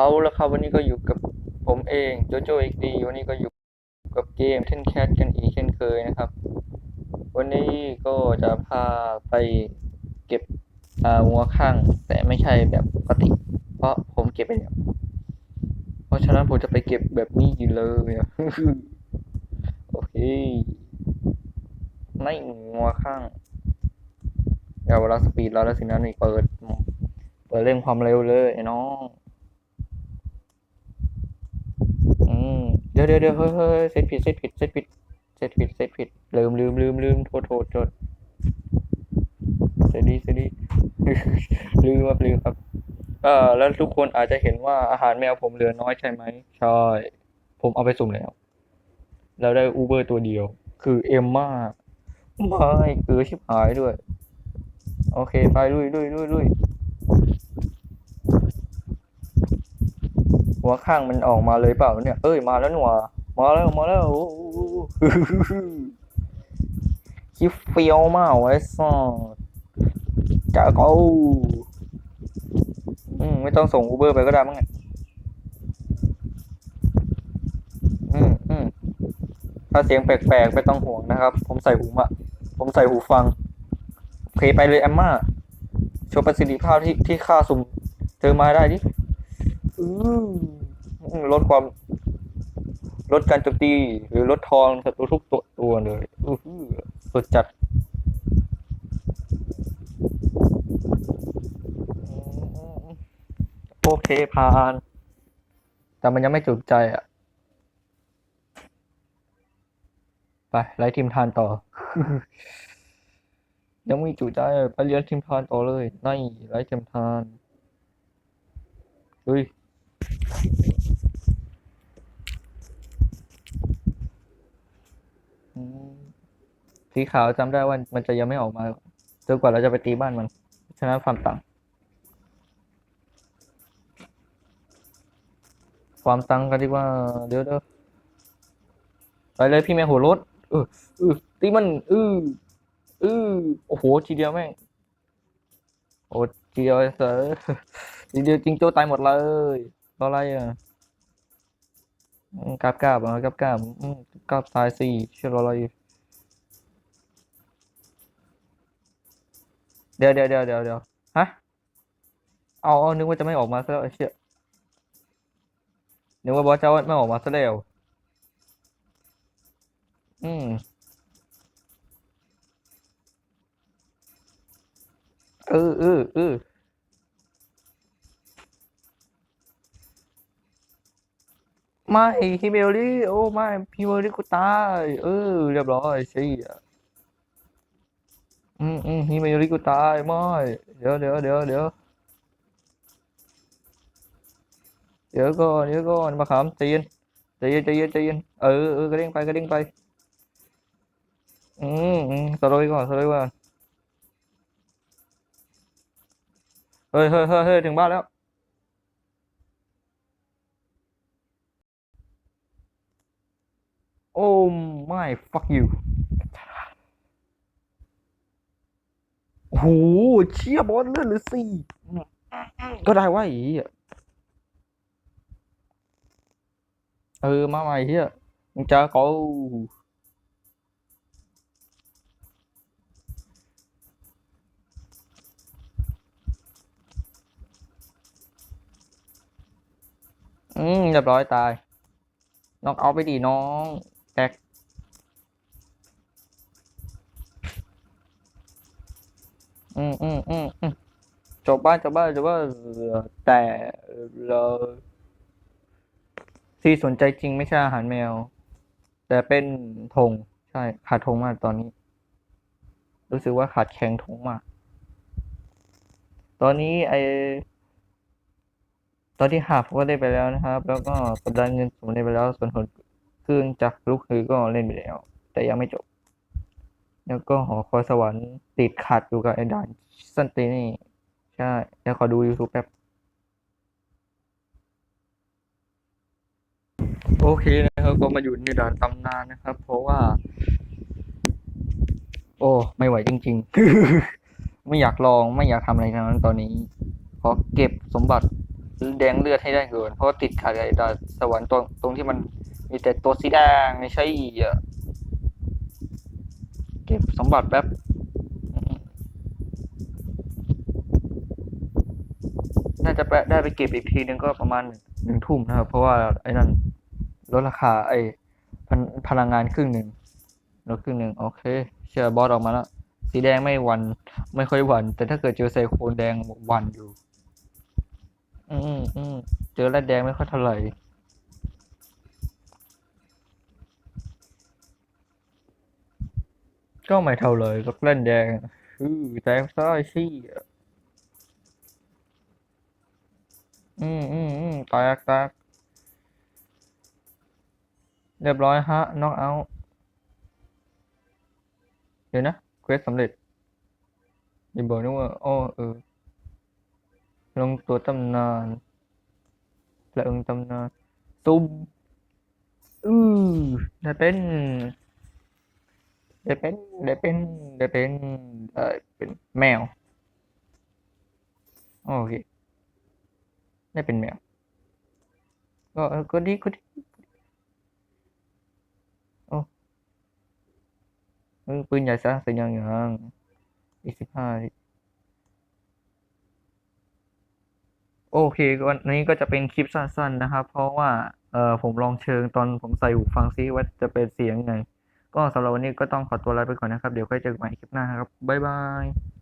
เอาละครับวันนี้ก็อยู่กับผมเองโจโจเอกดีวันนี้ก็อยู่กับเกมเทนแคทกันอีกเช่นเคยนะครับ วันนี้ก็จะพาไปเก็บอ่างัวข้าง แต่ไม่ใช่แบบปกติ เพราะผมเก็บไปแล้วเพราะฉะนั้นผมจะไปเก็บแบบนี้อยู่เลยโอเคไม่งัวข้างเดี๋ยวเวลาสปีดเราแล้วสินะนี่เปิด เปิดเร่งความเร็วเลยไอ้น้อง อืม เดี๋ยวเดี๋ยวเดี๋ยวเฮ้ยเฮ้ยเซตผิดเซตผิดเซตผิดเซตผิดเซตผิดลืมลืมลืมลืมโทษโทษโทษเซดีเซดีลืมครับลืมครับเอ่อแล้วทุกคนอาจจะเห็นว่าอาหารแมวผมเหลือน้อยใช่ไหมใช่ผมเอาไปสุ่มแล้วแล้วได้อูเบอร์ตัวเดียว คือเอ็มมาไม่เออชิบหายด้วย โอเค ไปลุยลุยลุยลุย หัวข้างมันออกมาเลยเปล่าเนี่ย เอ้ยมาแล้วหนัวมาแล้วมาแล้วโอ้โหคิดเฟี้ยวมากไว้สัสจ้าเขาอืมไม่ต้องส่งอูเบอร์ไปก็ได้มั้งไงอืมอืมถ้าเสียงแปลกๆไม่ต้องห่วงนะครับ ผมใส่หูมาผมใส่หูฟังโอเคไปเลยแอมมาโชว์ประสิทธิภาพที่ที่ค่าสุ่มเจอมาได้ดิอืออืม ลดความลดการโจมตี หรือลดทองศัตรูทุกตัวตัวเลยอือหือสุดจัดโอเคผ่าน แต่มันยังไม่จุใจอะ ไปไล่ทีมทานต่อ ยังไม่จุใจไปเรียนทีมทานต่อเลยนี่ไล่ทีมทานเฮ้ย สีขาวจำได้ว่ามันจะยังไม่ออกมาจนกว่าเราจะไปตีบ้านมันฉะนั้นความต่าง ความตังกันดีกว่า เดี๋ยวเดี๋ยวไปเลยพี่แม่หัวรถเออเออตีมันเออเออโอ้โหทีเดียวแม่งโอ้ทีเดียวไอ้เสอทีเดียวจริงโจ้ตายหมดเลยรออะไรอะกราบกราบอะกราบกราบกราบตายสี่เชื่อรออะไรอยู่ เดี๋ยวเดี๋ยวเดี๋ยวเดี๋ยวเดี๋ยวฮะ เอาเอานึกว่าจะไม่ออกมาซะแล้วไอ้เชี่ยนึกว่าบอสจะไม่ออกมาซะแล้ว อืม เออเออเออไม่ฮิเมลลี่โอ้ไม่ฮิเมลลี่กูตาย เออ เรียบร้อยเชี่ย อืมอืมฮิเมลลี่กูตายไม่เดี๋ยวเดี๋ยวเดี๋ยวเดี๋ยวเดี๋ยวก่อนเดี๋ยวก่อนมาขามใจเย็นใจเย็นใจเย็นใจเย็นเออเออกระเด้งไปกระเด้งไปอืมอืมสโลว์ก่อนสโลว์ก่อนเฮ้ยเฮ้ยเฮ้ยเฮ้ยถึงบ้านแล้วโอ้ไม่ fuck you โอ้โหเชี่ยบอสเลื่อนหรือสี่อืมก็ได้ว่าอีอะเออมาใหม่เฮียมึงเจอกูอืมเรียบร้อยตายน็อกเอาไปดิน้องแตก อืมอืมอืมอืมจบบ้านจบบ้านจบบ้านแต่เราที่สนใจจริงไม่ใช่อาหารแมว แต่เป็นธงใช่ขาดธงมากตอนนี้ รู้สึกว่าขาดแคลนธงมาก ตอนนี้ไอตอนที่หาผมก็ได้ไปแล้วนะครับ แล้วก็กำลังเงินผมได้ไปแล้วส่วนผลเครื่องจักรลูกคือก็เล่นไปแล้ว แต่ยังไม่จบ แล้วก็หอคอยสวรรค์ติดขัดอยู่กับไอ้ด่านสันตินี่ ใช่เดี๋ยวขอดู YouTube แป๊บ โอเคนะครับ ก็มาอยู่ในด่านตำนานนะครับ เพราะว่า โอ้ ไม่ไหวจริง ๆ ไม่อยากลองไม่อยากทำอะไรทั้งนั้นตอนนี้ขอเก็บสมบัติแดงเลือดให้ได้ก่อนเพราะติดขัดไอ้ด่าบสวรรค์ตรงตรงที่มันมีแต่ตัวสีแดงไม่ใช่อะ ก็บสมบัติแป๊บน่าจะไปได้ไปเก็บอีกทีนึงก็ประมาณหนึ่งทุ่มนะครับ เพราะว่าไอ้นั่นลดราคาไอ้พพลังงานครึ่งหนึ่งลดครึ่งหนึ่งโอเค เชื่อบอสออกมาแล้ว สีแดงไม่หวัน ไม่ค่อยหวัน แต่ถ้าเกิดเจอไซโคลนแดงหวันอยู่ อืมอืมเจอแรดแดงไม่ค่อยเท่าไหร่ ก็ไม่เท่าเลยกับแรดแดงอือแตงซ้ายซี่อะอืมอืมอืมแตกแตกเรียบร้อยฮะน็อกเอาท์เดี๋ยวนะเควสสำเร็จอย่าบอกนะว่าอ้อเออ ลงตัวตำนานเพลิงตำนานตุ้มอือได้เป็น ได้เป็นได้เป็นได้เป็นได้เป็นแมว โอเค ได้เป็นแมว ก็ก็ดีก็ดีโอ้ปืนใหญ่ซะสัญญาณอย่างอีกสิบห้าโอเควันนี้ก็จะเป็นคลิปสั้นๆนะครับ เพราะว่าเออผมลองเชิงตอนผมใส่หูฟังซิว่าจะเป็นเสียงไง ก็สำหรับวันนี้ก็ต้องขอตัวลาไปก่อนนะครับ เดี๋ยวค่อยเจอกันใหม่คลิปหน้าครับบ๊ายบาย